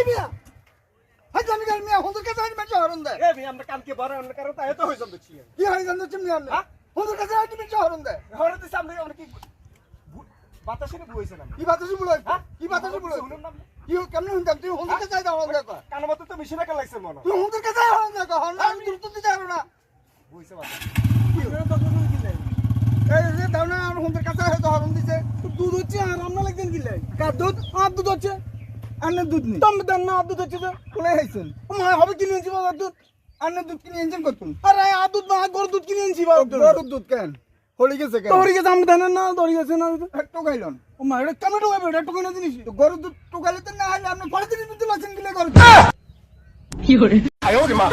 I Mia. High জানি গার মিয়া হন্দুর কাছে আই মেছে হরন দে এ মিয়া আমরা কানকে বড় অন্য কারণ তাই তো হইছম দেখছি। কি হই জানো তুমি আমরা হন্দুর কাছে আই মেছে হরন দে হরন দিছ আমরা অনেক কি বাতাসে বুইছে না কি বাতাসে বুলাই কি বাতাসে বুলাই কি কেমনে হুনতাম তুমি হন্দুর কাছে আই দাও হরন দে কান মত তো মিশিনা কা লাগছে মন তুমি হন্দুর কাছে আই হরন দে হরন আমি দ্রুত দিতে পারো না। বুইছে বাতাস। এই যে দাও না হন্দুর কাছে আই হরন দিছে। দুধ হচ্ছে আর আমরা লাগদেন কি লাই? কার দুধ? আর দুধ হচ্ছে। আন্নের দুধ নেই তুমি দেন না দুধ হচ্ছে কোনে হইছেন ও মা হবে কিনে এনেছি বাজার দুধ। আন্নের দুধ কিনে এনেছেন করতুন আরে আর দুধ না গরু দুধ কিনে এনেছি বাজার দুধ। গরুর দুধ কেন? হলি গেছে কেন? দৌড়ি গেছে আমি দেন না দৌড়ি গেছে না। একটু খাইলন ও মা এটা কেন ঢোকাবে এটা একটু কিনে জিনিস। তো গরুর দুধ টুকাইলে তো না হলে আপনি ফলে দিনের দুধ লাগছেন কি গরু আয় ওরে মা।